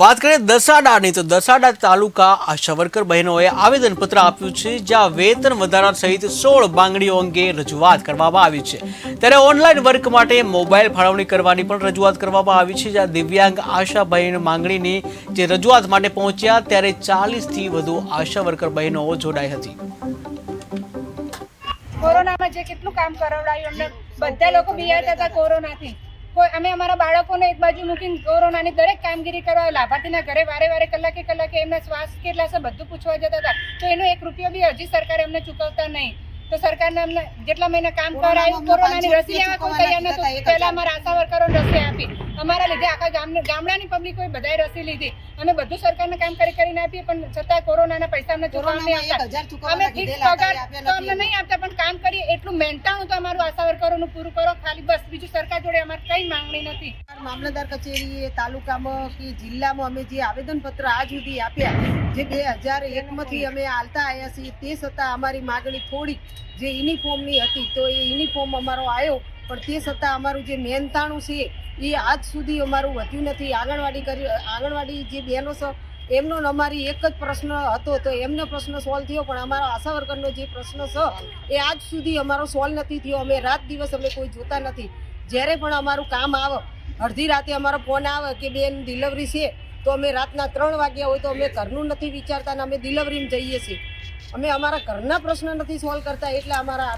વાત કરીએ દસાડાની, તો દસાડા તાલુકા આ સવરકર બહેનોએ આવેદનપત્ર આપ્યું છે, જ્યાં વેતન વધારા સહિત સોળ માંગણીઓ અંગે રજૂઆત કરવામાં આવી છે. ત્યારે ઓનલાઈન વર્ક માટે મોબાઈલ ફાળવણી કરવાની પણ રજૂઆત કરવામાં આવી છે, જ્યાં દિવ્યાંગ આશા માંગણીની જે રજૂઆત માટે પહોંચ્યા, ત્યારે ચાલીસથી વધુ આશા વર્કર બહેનો જોડાઈ હતી. કોરોનામાં જે કેટલું કામ કરાવડાયું, અમને બધા લોકો બિયાતા હતા કોરોનાથી. કોઈ અમે અમારા બાળકોને એક બાજુ મૂકીને કોરોનાની દરેક કામગીરી કરવા લાભાર્થીના ઘરે વારે વારે કલાકે કલાકે એમના શ્વાસ કેટલા છે બધું પૂછવા જતા હતા. તો એનો એક રૂપિયો બી હજી સરકારે અમને ચૂકવતા નહીં. તો સરકારને અમને જેટલા મહિના કામ કરાયું કોરોનાની રસી લેવા કોઈ તૈયાર નહોતું. પહેલા અમારા આશા વર્કરો રસી આપી. અમારા લીધે આખા ગામ ગામડાની પબ્લિકોએ બધાએ રસી લીધી અમે બધું સરકારને કામ કરી કરીને આપીએ પણ છતાં કોરોનાના પૈસા અમને ચૂકવવા નહીં આપતા. અમે ફિક્સ પગાર તો અમને નહીં આપતા પણ કામ કરીએ એટલું મહેનતાણું તો અમારું આશા વર્કરોનું પૂરું કરો ખાલી બસ. બીજું સરકાર જોડે અમારે કઈ માંગણી નથી. મામલતદાર કચેરીએ તાલુકામાં કે જિલ્લામાં અમે જે આવેદનપત્ર આજ સુધી આપ્યા જે બે હજાર એકમાંથી અમે આલતા આવ્યા છીએ તે છતાં અમારી માગણી થોડીક જે યુનિફોર્મની હતી તો એ યુનિફોર્મ અમારો આવ્યો પણ તે છતાં અમારું જે મહેનતાણું છે, એ આજ સુધી અમારું વધ્યું નથી. આંગણવાડી કરી, આંગણવાડી જે બહેનો છે એમનો અમારી એક જ પ્રશ્ન હતો, તો એમનો પ્રશ્ન સોલ્વ થયો, પણ અમારો આશા વર્કરનો જે પ્રશ્ન છે એ આજ સુધી અમારો સોલ્વ નથી થયો. અમે રાત દિવસ અમે કોઈ જોતા નથી. જ્યારે પણ અમારું કામ આવે, અડધી રાતે અમારો ફોન આવે કે બેન ડિલિવરી છે, તો અમે રાતના ત્રણ વાગ્યા હોય તો અમે ઘરનું નથી વિચારતા અને અમે ડિલિવરીમાં જઈએ છીએ. અમે અમારા ઘરના પ્રશ્ન નથી સોલ્વ કરતા, એટલે અમારા